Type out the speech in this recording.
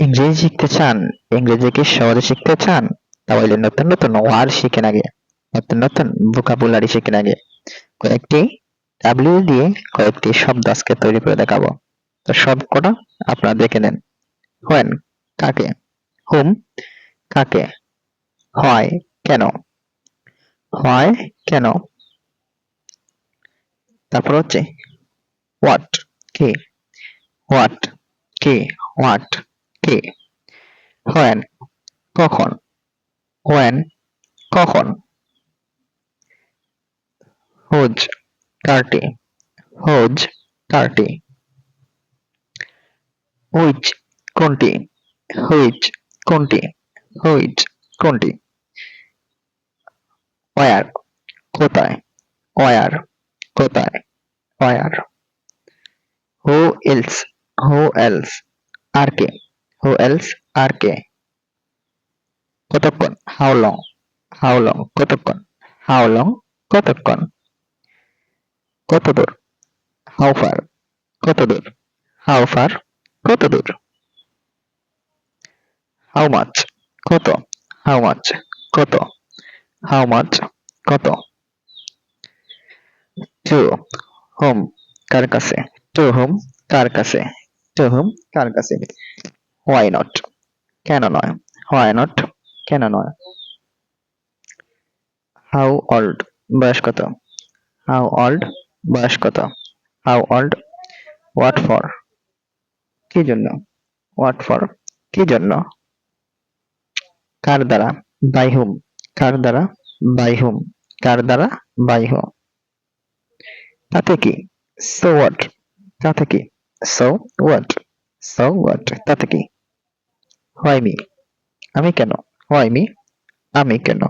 ইংরেজি শিখতে চান, ইংরেজি কি সহজে শিখতে চান? তাহলে নতুন নতুন ওয়ার্ড শিখেন আগে, নতুন নতুন ভোকাবুলারি শিখেন আগে। কয়েকটি ডাব্লিউ দিয়ে কয়েকটি শব্দ আজকে তৈরি করে দেখাবো। তো সবকটা আপনারা দেখে নেন। হোয়েন কাকে? হুম কাকে? হয় কেন? হয় কেন? তারপর হচ্ছে হোয়াট কি? হোয়াট কি? হোয়াট কি? হোয়েন কখন? হোয়েন কখন? হুজ কারটি হুজ কারটি হুইচ কোনটি হুইচ কোনটি হুইচ কোনটি ওয়ার কোথায় ওয়ার কোথায় where who else who else আর কে হু এলস আর কে কতক্ষণ? হাউ লং হাউ লং কতক্ষণ? হাউ লং কতক্ষণ? কত দূর হাউ ফার কত দূর হাউ ফার কত দূর হাউ কত? হাউ মাচ কত? হাউ মাচ কত? টু হোম কার কাছে? টু হোম কার কাছে? টু হোম কার কাছে? হোয়াই নট কেন নয়? হোয়াই নট কেন নয়? হাউ অল্ড বয়স কত? হাউ অল্ড বয়স কত? হাউ অল্ড হোয়াট ফর কি জন্য? হোয়াট ফর কি জন্য? কার দ্বারা? বাই হুম কার দ্বারা? বাই হুম কার দ্বারা? বাই হুম তাতে কি? সো হোয়াট তাতে কি? সো হোয়াট সো হোয়াট তাতে কি? হোয়াই মি আমি কেন? হয় মি আমি কেন?